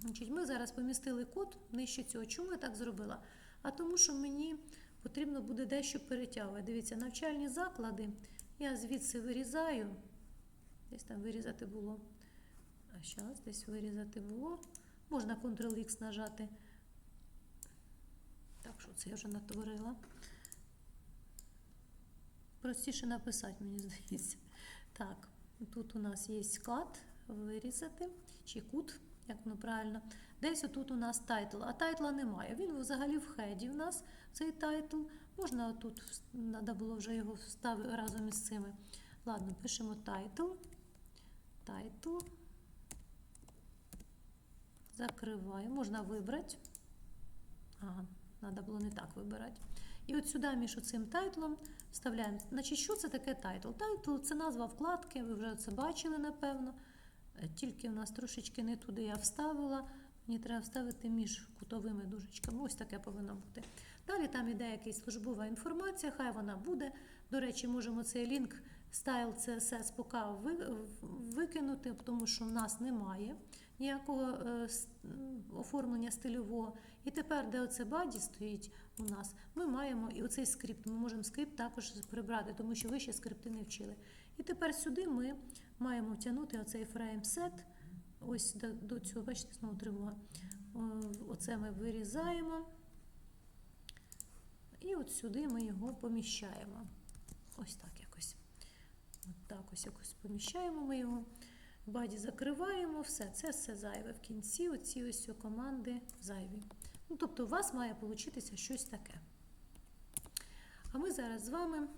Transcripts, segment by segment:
Значить, Ми зараз помістили код нижче цього. Чому я так зробила? А тому, що мені потрібно буде дещо перетягувати. Дивіться, навчальні заклади. Я звідси вирізаю. Десь там вирізати було. А зараз десь вирізати було. Можна Ctrl-X нажати. Так, що це я вже натворила. Простіше написати, мені здається. Так, тут у нас є склад, вирізати, чи кут, як воно правильно. Десь отут у нас тайтл, а тайтла немає. Він взагалі в хеді у нас цей тайтл. Можна тут, треба було вже його вставити разом із цими. Ладно, пишемо тайтл. Тайтл. Закриваємо. Можна вибрати. Ага, треба було не так вибирати. І от сюди між цим тайтлом вставляємо. Значить, що це таке тайтл? Тайтл це назва вкладки, ви вже це бачили, напевно. Е, Тільки в нас трошечки не туди я вставила. Мені треба вставити між кутовими дужечками. Ось таке повинно бути. Далі там іде якась службова інформація, хай вона буде. До речі, можемо цей лінк Style CSS поки викинути, тому що в нас немає ніякого е, оформлення стильового. І тепер, де оце баді стоїть у нас, ми маємо і оцей скрипт. Ми можемо скрипт також прибрати, тому що ви ще скрипти не вчили. І тепер сюди ми маємо втягнути оцей фреймсет. Ось до, до цього, бачите, знову тривога. Оце ми вирізаємо. І от сюди ми його поміщаємо. Ось так якось. От так ось якось поміщаємо ми його. Баді закриваємо, все, це все зайве в кінці. Оці ось команди зайві. Ну, тобто, у вас має получитися щось таке. А ми зараз з вами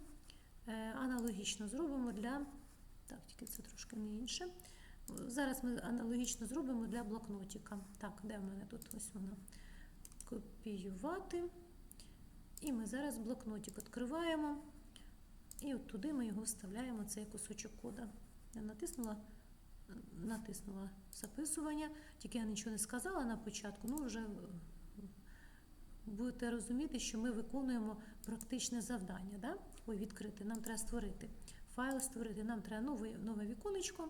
е, аналогічно зробимо для. Так, тільки це трошки не інше. Зараз ми аналогічно зробимо для блокнотика. Так, де в мене тут ось вона? Копіювати. І ми зараз блокнотик відкриваємо. І от туди ми його вставляємо, цей кусочок кода. Я натиснула, натиснула записування, тільки я нічого не сказала на початку, ну вже е, будете розуміти, що ми виконуємо практичне завдання. Да? Ой, відкрити, нам треба створити. Файл створити, нам треба нове, нове віконечко.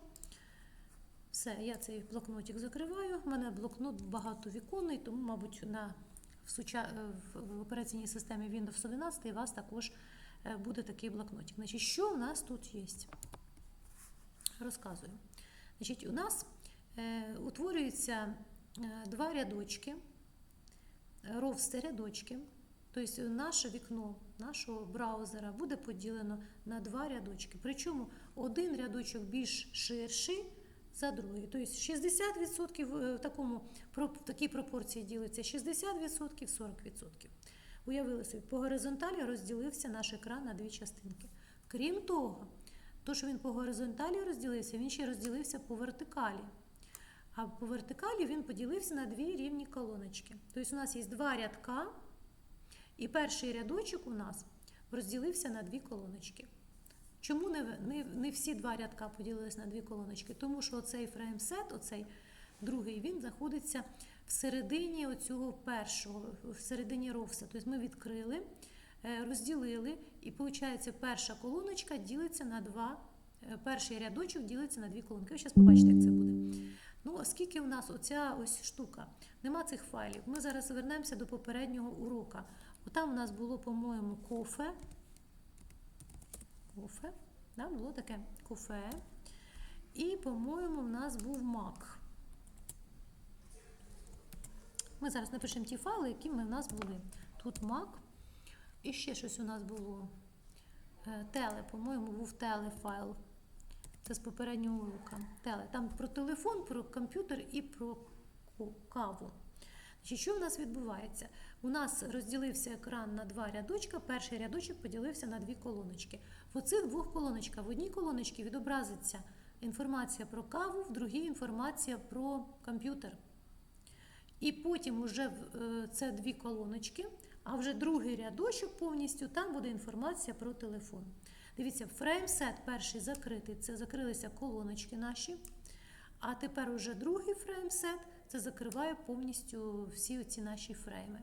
Все, я цей блокнотик закриваю. У мене блокнот багатовіконний, тому, мабуть, на, в, суча... в- в операційній системі Windows 11 у вас також е, буде такий блокнотик. Значить, що у нас тут є? Розказую. Значить, у нас е, утворюються е, два рядочки, ровсті рядочки. Тобто наше вікно нашого браузера буде поділено на два рядочки. Причому один рядочок більш ширший за другий. Тобто 60% в такому, в такій пропорції ділиться 60%, 40%. Уявили собі, по горизонталі розділився наш екран на дві частинки. Крім того, то, що він по горизонталі розділився, він ще розділився по вертикалі. А по вертикалі він поділився на дві рівні колоночки. Тобто у нас є два рядка, і перший рядочок у нас розділився на дві колоночки. Чому не, не, не всі два рядка поділились на дві колоночки? Тому що оцей фреймсет, оцей другий, він знаходиться всередині оцього першого, всередині ровса. Тобто ми відкрили, е, розділили, і виходить, перша колоночка ділиться на два, е, перший рядочок ділиться на дві колонки. Ви зараз побачите, як це буде. Ну, оскільки у нас оця ось штука, нема цих файлів, ми зараз повернемося до попереднього урока. Отам у нас було, по-моєму, кофе. Кофе. Да, було таке кофе. І, по-моєму, в нас був мак. Ми зараз напишемо ті файли, які ми в нас були. Тут мак. І ще щось у нас було. Е, Теле, по-моєму, був телефайл. Це з попереднього урока. Теле. Там про телефон, про комп'ютер і про каву. Значить, що в нас відбувається? У нас розділився екран на два рядочка. Перший рядочок поділився на дві колоночки. В оцих двох колоночках в одній колоночці відобразиться інформація про каву, в другій інформація про комп'ютер. І потім вже е, це дві колоночки, а вже другий рядочок повністю там буде інформація про телефон. Дивіться, фреймсет перший закритий, це закрилися колоночки наші. А тепер уже другий фреймсет це закриває повністю всі ці наші фрейми.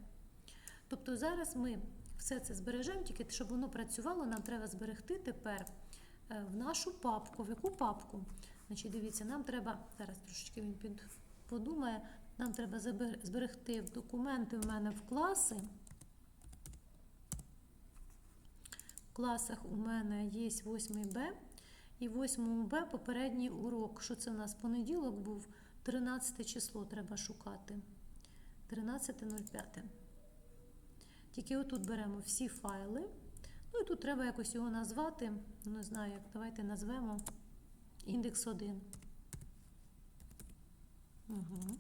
Тобто зараз ми все це збережемо, тільки щоб воно працювало, нам треба зберегти тепер е, в нашу папку. В яку папку? Значить, дивіться, нам треба, зараз трошечки він під, подумає, Нам треба зберегти документи в мене в класи. В класах у мене є 8 Б. І 8 Б попередній урок. Що це у нас? Понеділок був 13 число треба шукати. 13.05. Тільки отут беремо всі файли. Ну і тут треба якось його назвати. Не знаю, як давайте назвемо індекс 1. Угу.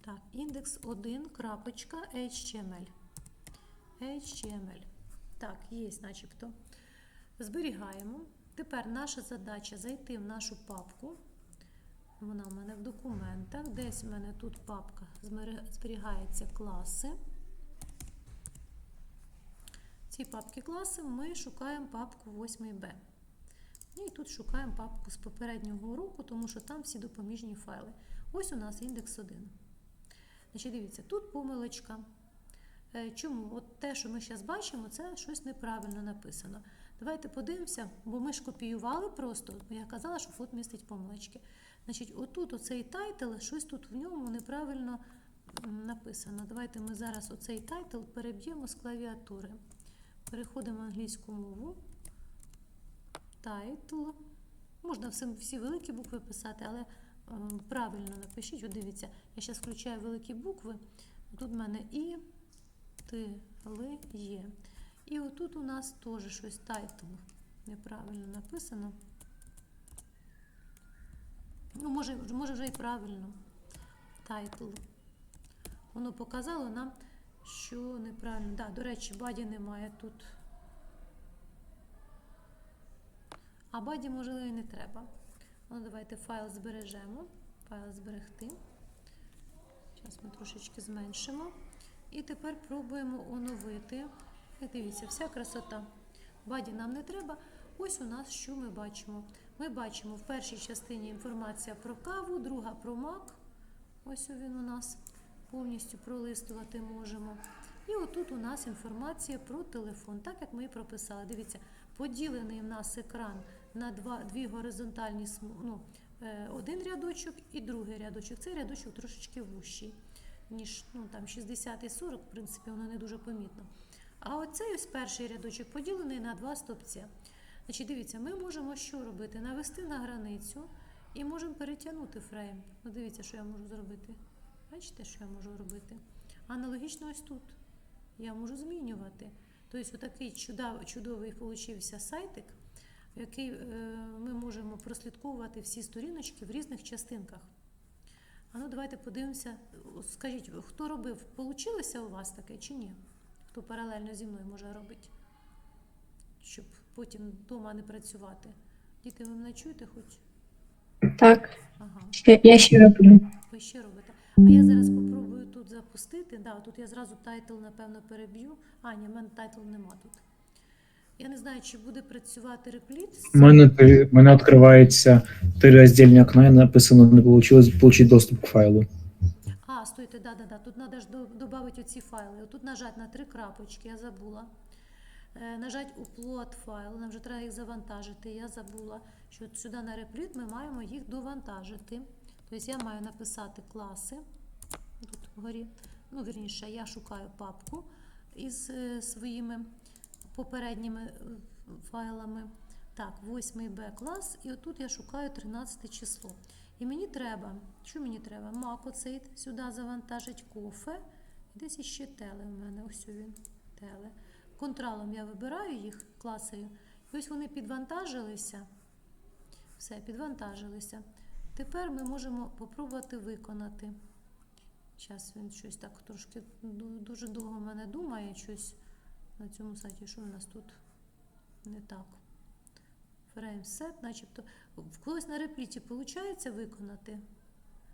Так, індекс 1, крапочка, HTML. HTML. Так, є, начебто. Зберігаємо. Тепер наша задача зайти в нашу папку. Вона в мене в документах. Десь в мене тут папка зберігається класи. В цій папці класи ми шукаємо папку 8Б. І тут шукаємо папку з попереднього уроку, тому що там всі допоміжні файли. Ось у нас індекс 1. Значить, дивіться, тут помилочка. Е, Чому? От те, що ми зараз бачимо, це щось неправильно написано. Давайте подивимося, бо ми ж копіювали просто, бо я казала, що фот містить помилочки. Значить, отут оцей тайтл, щось тут в ньому неправильно написано. Давайте ми зараз оцей тайтл переб'ємо з клавіатури. Переходимо в англійську мову. Тайтл. Можна всі, великі букви писати, але правильно напишіть. От дивіться, я зараз включаю великі букви. Тут в мене і, ти, ли, є. І отут у нас теж щось тайтл неправильно написано. Ну, може, може вже і правильно. Тайтл. Воно показало нам, що неправильно. Да, до речі, баді немає тут. А баді, можливо, і не треба. Ну, давайте файл збережемо. Файл зберегти. Зараз ми трошечки зменшимо. І тепер пробуємо оновити. І дивіться, вся красота. Баді нам не треба. Ось у нас що ми бачимо. Ми бачимо в першій частині інформація про каву, друга про мак. Ось він у нас повністю пролистувати можемо. І отут у нас інформація про телефон, так як ми і прописали. Дивіться, поділений в нас екран на два, дві горизонтальні ну, е, один рядочок і другий рядочок. Цей рядочок трошечки вущий, ніж ну, там 60 і 40, в принципі, воно не дуже помітно. А оцей ось перший рядочок поділений на два стопця. Значить, дивіться, ми можемо що робити? Навести на границю і можемо перетягнути фрейм. Ну, дивіться, що я можу зробити. Бачите, що я можу робити? Аналогічно ось тут. Я можу змінювати. Тобто, отакий чудовий получився сайтик, в який е, ми можемо прослідковувати всі сторіночки в різних частинках. А ну давайте подивимося. Скажіть, хто робив? Получилося у вас таке чи ні? Хто паралельно зі мною може робити? Щоб потім вдома не працювати. Діти, ви мене чуєте хоч? Так, Ага. я ще роблю. Ви ще робите. А я зараз спробую тут запустити. Да, тут я зразу тайтл, напевно, переб'ю. А, ні, в мене тайтл нема тут. Я не знаю, чи буде працювати репліт. У мене, три- мене відкривається три роздільні окна, і написано не вийшло отримати доступ к файлу. Стойте, да, да, да. Тут треба ж додати оці файли. Тут нажать на три крапочки, я забула. Е, нажать upload файл, нам вже треба їх завантажити. Я забула, що сюди на репліт ми маємо їх довантажити. Тобто я маю написати класи. Тут вгорі. Ну, вірніше, я шукаю папку із е, своїми попередніми е, файлами. Так, 8 Б клас, і отут я шукаю 13 число. І мені треба, що мені треба? Мак оцей сюди завантажить кофе. І десь іще теле в мене. Ось він. Теле. Контролом я вибираю їх класою. І ось вони підвантажилися. Все, підвантажилися. Тепер ми можемо попробувати виконати. Зараз він щось так трошки дуже довго в мене думає щось на цьому сайті. Що в нас тут не так? Frame set, начебто. В когось на репліті виходить виконати.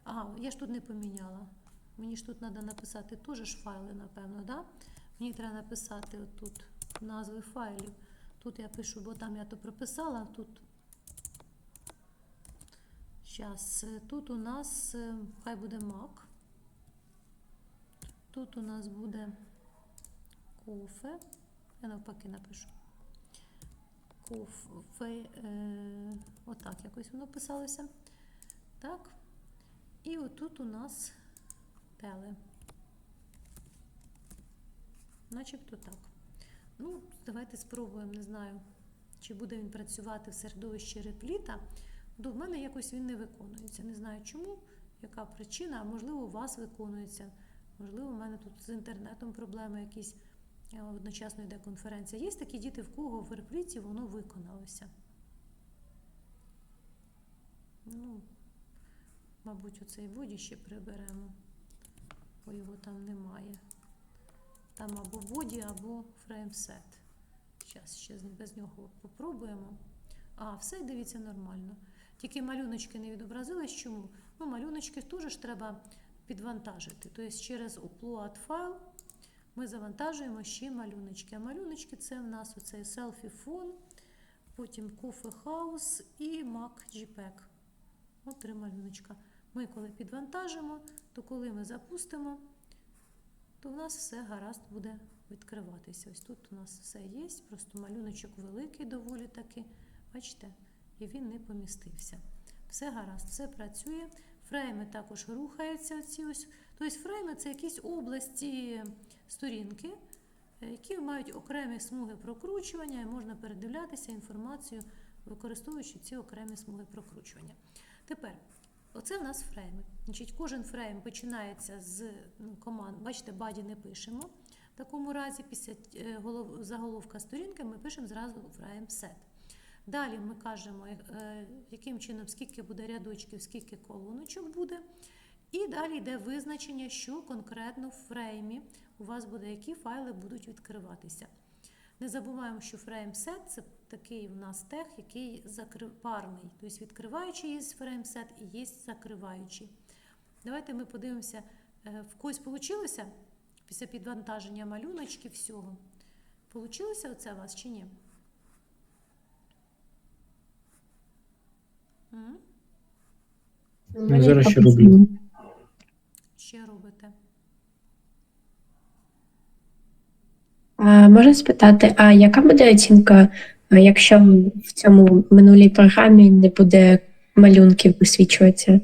Ага, я ж тут не поміняла. Мені ж тут треба написати теж файли, напевно, да? Мені треба написати отут назви файлів. Тут я пишу, бо там я то прописала, тут. Зараз, тут у нас е, хай буде Mac. Тут у нас буде кофе. Я навпаки напишу. Кофе. Е, отак якось воно писалося. Так. І отут у нас теле. Начебто так. Ну, давайте спробуємо, не знаю, чи буде він працювати в середовищі репліта. До мене якось він не виконується. Не знаю чому, яка причина, а можливо, у вас виконується. Можливо, у мене тут з інтернетом проблеми якісь. А Одночасно йде конференція. Є такі діти, в кого в репліті воно виконалося. Ну, мабуть, оцей боді ще приберемо, бо його там немає. Там або боді, або фреймсет. Зараз ще без нього попробуємо. А, все, дивіться, нормально. Тільки малюночки не відобразились. Чому? Ну, малюночки теж треба підвантажити. Тобто через upload файл ми завантажуємо ще малюночки. А малюночки це в нас оцей селфі фон, потім Coffee House і Mac JPEG. От три малюночка. Ми коли підвантажимо, то коли ми запустимо, то в нас все гаразд буде відкриватися. Ось тут у нас все є, просто малюночок великий доволі таки. Бачите, і він не помістився. Все гаразд, все працює. Фрейми також рухаються. Ці ось. Тобто фрейми це якісь області сторінки, е, які мають окремі смуги прокручування, і можна передивлятися інформацію, використовуючи ці окремі смуги прокручування. Тепер, оце в нас фрейми. Значить, кожен фрейм починається з ну, команд. Бачите, баді не пишемо. В такому разі, після е, заголовка сторінки, ми пишемо зразу фрейм set. Далі ми кажемо, е, яким чином, скільки буде рядочків, скільки колоночок буде. І далі йде визначення, що конкретно в фреймі у вас буде, які файли будуть відкриватися. Не забуваємо, що FrameSet це такий у нас тег, який парний. Тобто відкриваючий є FrameSet і є закриваючий. Давайте ми подивимося, е, в когось вийшло після підвантаження малюночки всього. Получилося оце у вас чи ні? Ну, зараз ще роблю. Ще робите? А можна спитати, а яка буде оцінка, якщо в цьому минулій програмі не буде малюнків висвічуватися?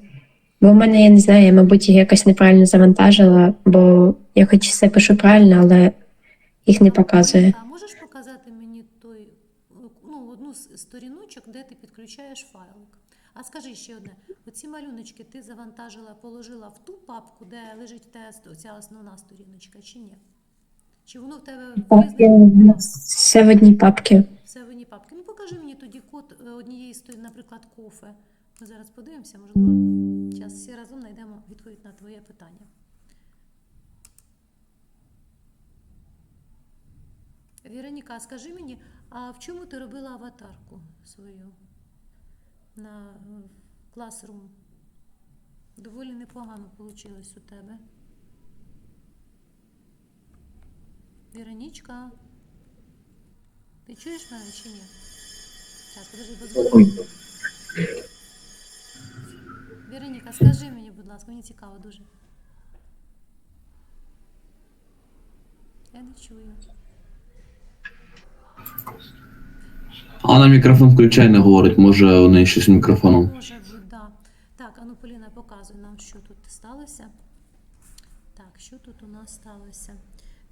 Бо в мене, я не знаю, я, мабуть, їх якось неправильно завантажила, бо я хоч все пишу правильно, але їх не показує. А можеш показати мені той, ну, одну з сторіночок, де ти підключаєш файлик? А скажи ще одне: оці малюночки ти завантажила, положила в ту папку, де лежить тест, оця основна сторіночка, чи ні? Чи воно в тебе в Так, я- різних? Все в одній папці. Все в одній папці. Ну покажи мені тоді код е, однієї сторінки, наприклад, кофе. Ми зараз подивимося, можливо, зараз всі разом знайдемо відповідь на твоє питання. Віроніка, скажи мені, а в чому ти робила аватарку свою на е, Classroom? Доволі непогано вийшло у тебе. Віронічка, ти чуєш мене чи ні? Зараз, подожди, подзвоню. Віроніка, скажи мені, будь ласка, мені цікаво дуже. Я не чую. Анна мікрофон включай, не говорить, може у неї щось з мікрофоном. Може бути, да. Так, ану, Поліна, показуй нам, що тут сталося. Так, що тут у нас сталося?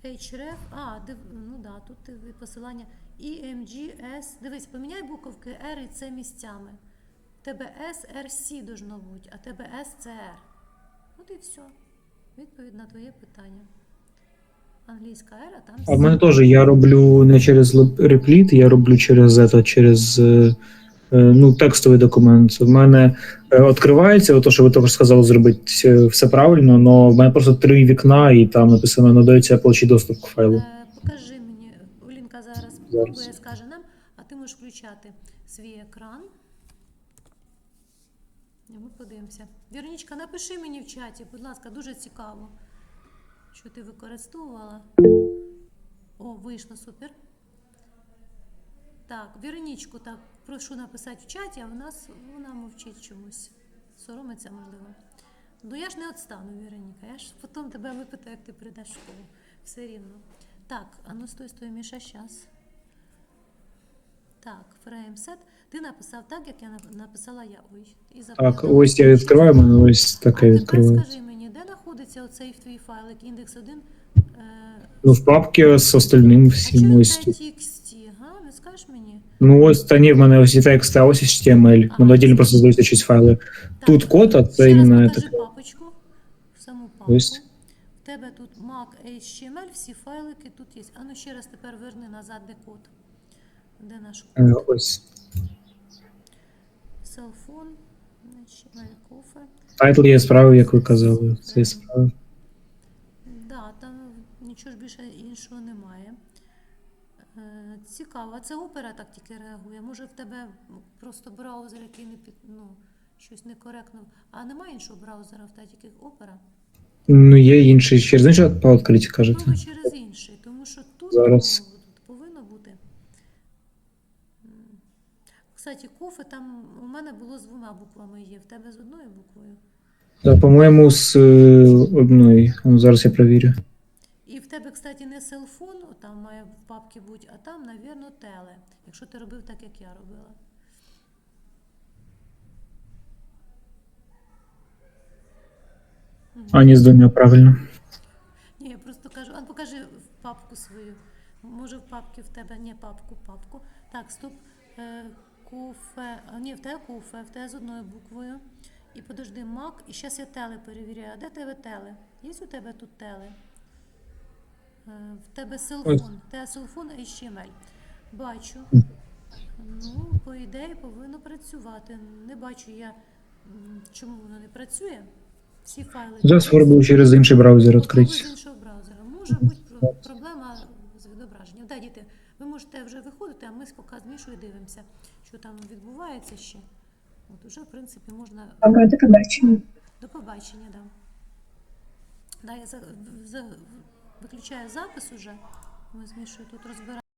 HRF, а, див, ну да, тут посилання EMGS. Дивись, поміняй буковки R і C місцями. В тебе S, RC должно бути, а в тебе S, CR. От і все. Відповідь на твоє питання. Англійська R, а там А в мене теж я роблю не через репліт, я роблю через это, через е, е, ну, текстовий документ. В мене е, відкривається, ото, що ви також сказали зробити все- все правильно, але в мене просто три вікна, і там написано надається получить доступ к файлу. Е, покажи мені, Олінка зараз спробує, скаже нам, а ти можеш включати свій екран. І ми подивимося. Віронічка, напиши мені в чаті, будь ласка, дуже цікаво, що ти використовувала. О, вийшло супер. Так, Віронічку, так, прошу написати в чаті, а в нас вона мовчить чомусь. Соромиться, можливо. Ну я ж не відстану, Віроніка. Я ж потім тебе випитаю, як ти прийдеш в школу. Все рівно. Так, а ну стой, стой, Міша, щас. Так, фреймсет. Ти написав так, як я написала я. Ой, і Так, ось я відкриваю, мене ось таке відкривається. скажи мені, де знаходиться оцей твій файлик, індекс 1? Е, Ну, в папці з остальним всім ось тут. TXT? Га? Не скажеш мені? Ну ось та ні, в мене ось і текст, а ось HTML. Ага. Воно просто здаються щось файли. Так, Тут код, а це іменно таке. папочку, в саму папку. Ось. В тебе тут Mac HTML, всі файлики тут є. А ну ще раз тепер верни назад, де код. Де наш код? Е, Ось. Селфон, HTML, кофе. Тайтл я справив, як ви казали. Це я справив. Да, там нічого ж більше іншого немає. Е, цікаво, а це опера так тільки реагує. Може в тебе просто браузер, який не під, ну, щось некоректно. А немає іншого браузера, в тебе тільки опера? Ну, є інший, через інший по відкриті кажете. Пробуй через інший, тому що тут, Зараз. ну, тут повинно бути. Кстати, кофе там у мене було з двома буквами є, в тебе з одною буквою. Да, по-моєму, з е, одної. Ну, Зараз я перевірю. Тебе, кстати, не селфон, там має в папці бути, а там, навірно, теле, якщо ти робив так, як я робила. А, ні, з двома правильно. Ні, я просто кажу, а покажи папку свою. Може в папці в тебе, ні, папку, папку. Так, стоп. Е, куфе, а, ні, в тебе куфе, в тебе з одною буквою. І подожди, мак, і зараз я теле перевіряю. А де тебе теле? Є у тебе тут теле? Е, в тебе селфон. Тебе селфон HTML. Бачу. Ну, по ідеї повинно працювати. Не бачу я, чому воно не працює. Всі файли. Зараз спробую через інший браузер відкрити. з іншого браузера. Може бути проблема з відображенням. Да, діти, ви можете вже виходити, а ми поки з Мішою дивимося, що там відбувається ще. От уже, в принципі, можна Добре, до побачення. до побачення, да. Да, я за, за, виключаю запис уже. Ми з Мішою тут розбираємо.